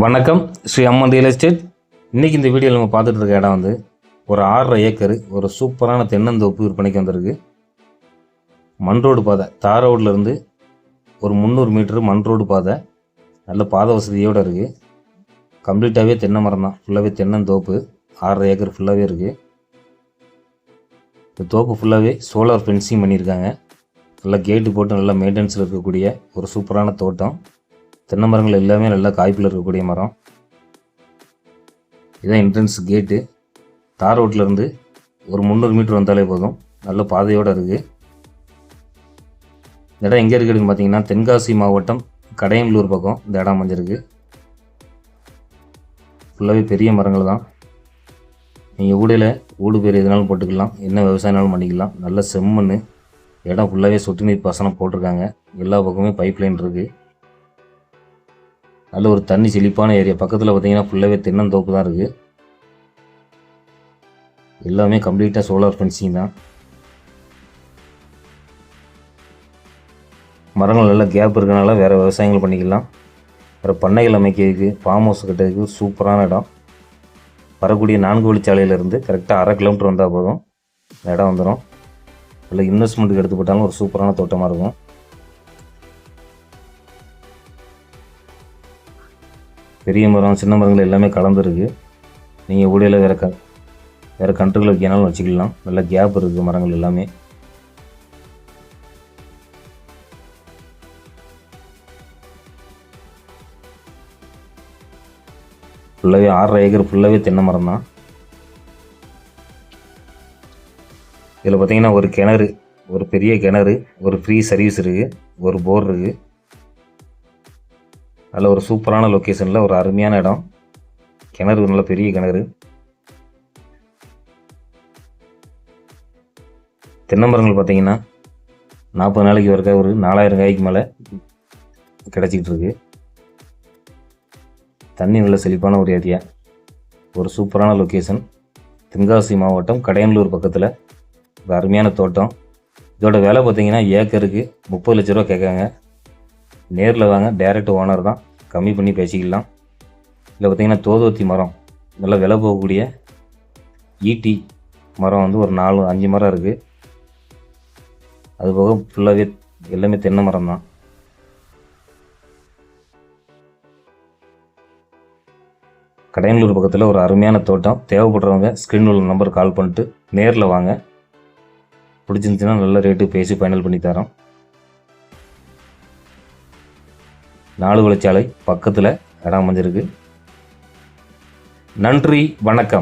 வணக்கம். ஸ்ரீ அம்மன் real estate இன்றைக்கி இந்த வீடியோவில் நம்ம பார்த்துட்டு இருக்க இடம் வந்து ஒரு ஆறரை ஏக்கர் ஒரு சூப்பரான தென்னந்தோப்பு விற்பனைக்கு வந்திருக்கு. மண் ரோடு பாதை தார் ரோட்லேருந்து ஒரு முந்நூறு மீட்ரு மண் ரோடு பாதை. நல்ல பாதை வசதியோடு இருக்குது கம்ப்ளீட்டாகவே தென்னை மரம் தான். ஃபுல்லாகவே தென்னந்தோப்பு. ஆறரை ஏக்கர் ஃபுல்லாகவே இருக்குது இந்த தோப்பு ஃபுல்லாகவே சோலார் ஃபென்சிங் பண்ணியிருக்காங்க. நல்லா கேட்டு போட்டு நல்லா மெயின்டெனன்ஸில் இருக்கக்கூடிய ஒரு சூப்பரான தோட்டம். தென்னை மரங்கள் எல்லாமே நல்லா காய்ப்பில் இருக்கக்கூடிய மரம். இதான் என்ட்ரன்ஸ் கேட்டு தார் ரோட்லேருந்து ஒரு முந்நூறு மீட்டர் வந்தாலே போதும். நல்ல பாதையோடு இருக்குது இந்த இடம் எங்கே இருக்குதுன்னு பார்த்தீங்கன்னா தென்காசி மாவட்டம் கடையம்பலூர் பக்கம். இந்த இடம் அமைஞ்சிருக்கு. ஃபுல்லாகவே பெரிய மரங்கள் தான். நீங்கள் ஊடையில் ஊடு பேர் எதுனாலும் போட்டுக்கலாம். என்ன விவசாயம்னாலும் பண்ணிக்கலாம். நல்ல செம்மண் இடம் ஃபுல்லாகவே சொட்டு நீர் பாசனம் போட்டிருக்காங்க. எல்லா பக்கமே பைப் லைன் இருக்குது நல்ல ஒரு தண்ணி செழிப்பான ஏரியா. பக்கத்தில் பார்த்தீங்கன்னா ஃபுல்லாகவே தென்னந்தோப்பு தான் இருக்குது எல்லாமே கம்ப்ளீட்டாக சோலார் ஃபென்சிங் தான். மரங்கள் நல்லா கேப் இருக்கனால வேறு விவசாயங்கள் பண்ணிக்கலாம். வேறு பண்ணைகள் அமைக்கிறதுக்கு ஃபார்ம் ஹவுஸ் கட்டுறதுக்கு சூப்பரான இடம். வரக்கூடிய நான்கு வழிச்சாலையிலேருந்து கரெக்டாக அரை கிலோமீட்டர் வந்தால் போதும். இந்த இடம் வந்துடும் இல்லை இன்வெஸ்ட்மெண்ட்டுக்கு எடுத்து போட்டாலும் ஒரு சூப்பரான தோட்டமாக இருக்கும். பெரிய மரம் சின்ன மரங்கள் எல்லாமே கலந்துருக்கு. நீங்கள் ஊடையில் வேறு க வேறு கன்றுகளை வைக்கனாலும் வச்சுக்கலாம். நல்ல கேப் இருக்குது மரங்கள் எல்லாமே. ஃபுல்லாகவே ஆறரை ஏக்கர் ஃபுல்லாகவே தென்னை மரம் தான். இதில் பார்த்தீங்கன்னா ஒரு கிணறு ஒரு பெரிய கிணறு ஒரு ஃப்ரீ சர்வீஸ் இருக்குது ஒரு போர் இருக்குது நல்ல ஒரு சூப்பரான லொக்கேஷனில் ஒரு அருமையான இடம். கிணறு நல்ல பெரிய கிணறு. தென்னை பார்த்தீங்கன்னா நாற்பது நாளைக்கு வரைக்கும் ஒரு நாலாயிரம் காய்க்கு மேலே கிடச்சிக்கிட்டு இருக்கு. தண்ணி நல்ல செழிப்பான ஒரு ஏரியா. ஒரு சூப்பரான லொக்கேஷன் தென்காசி மாவட்டம் கடையனலூர் பக்கத்தில். ஒரு அருமையான தோட்டம். இதோட விலை பார்த்தீங்கன்னா ஏக்கருக்கு முப்பது லட்ச ரூபா கேட்காங்க நேரில் வாங்க டேரெக்ட் ஓனர் தான். கம்மி பண்ணி பேசிக்கலாம். இதில் பார்த்தீங்கன்னா தோதோத்தி மரம். நல்லா விலை போகக்கூடிய ஈட்டி மரம் வந்து ஒரு நாலு அஞ்சு மரம் இருக்குது அது போக ஃபுல்லாகவே எல்லாமே தென்னை மரம் தான். கடையனூர் பக்கத்தில் ஒரு அருமையான தோட்டம். தேவைப்படுறவங்க ஸ்க்ரீன் உள்ள நம்பர் கால் பண்ணிட்டு நேரில் வாங்க. பிடிச்சிருந்துச்சுன்னா நல்ல ரேட்டு பேசி ஃபைனல் பண்ணி தரோம். நாலு வழிச்சாலை பக்கத்தில் இடம் அமைஞ்சிருக்கு. நன்றி வணக்கம்.